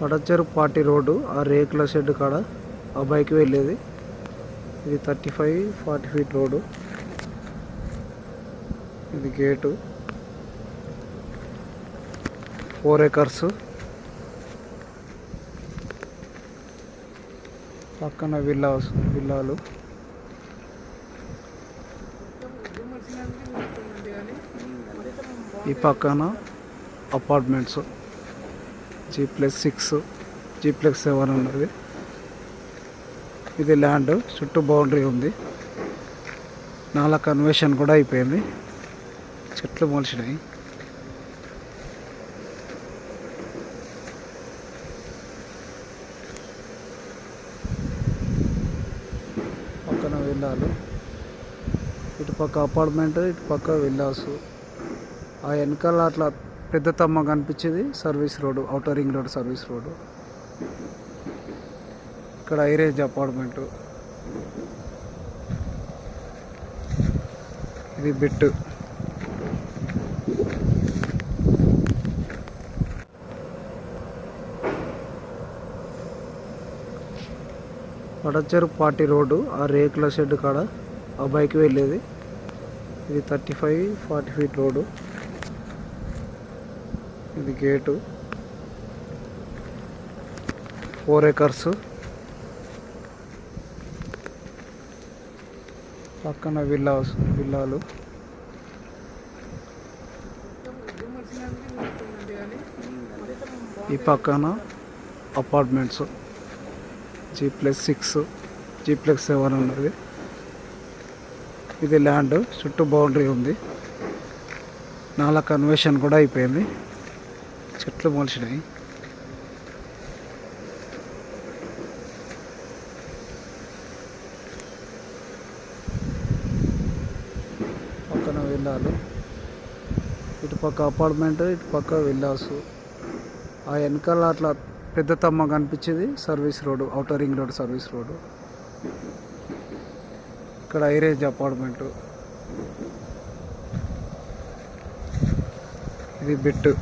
పడచెరు party road ఆ రేకుల shed కాడ ఆ బైక్ వెళ్ళేది. ఇది thirty five forty feet road. ఇది గేటు. ఫోర్ ఏకర్స్ పక్కన విల్లాస్ విల్లాలు. ఈ పక్కన apartments. G plus six G plus seven ఉన్నది. ఇది ల్యాండ్ చుట్టూ బౌండరీ ఉంది. నాలా కన్వర్షన్ కూడా అయిపోయింది. చెట్లు మొలిచినాయి. పక్కన విల్లాలు ఇటు పక్క అపార్ట్మెంట్ ఇటు పక్క విల్లాస్. ఆ వెనకాల అట్లా పెద్ద తమ్మ కనిపించేది service road outer ring road service road ఇక్కడ ఐరేజ్ అపార్ట్మెంట్. ఇది బిట్ పడచెరు పార్టీ రోడ్డు ఆ రేకుల షెడ్ కాడ ఆ బైక్ వెళ్ళేది. ఇది thirty five forty feet road. ఇది గేటు. ఫోర్ ఏకర్స్ పక్కన విల్లాస్ విల్లాలు. ఈ పక్కన apartments. G plus six G plus seven ఉన్నది. ఇది ల్యాండ్ చుట్టూ బౌండరీ ఉంది. నాలా కన్వర్షన్ కూడా అయిపోయింది. చెట్లు మొలిచినాయి. పక్కన విల్లాలు ఇటు పక్క అపార్ట్మెంట్ ఇటు పక్క విల్లాస్. ఆ వెనకాల అట్లా పెద్ద తమ్మ కనిపించేది service road outer ring road service road ఇక్కడ ఐరేజ్ అపార్ట్మెంట్. ఇది బిట్టు.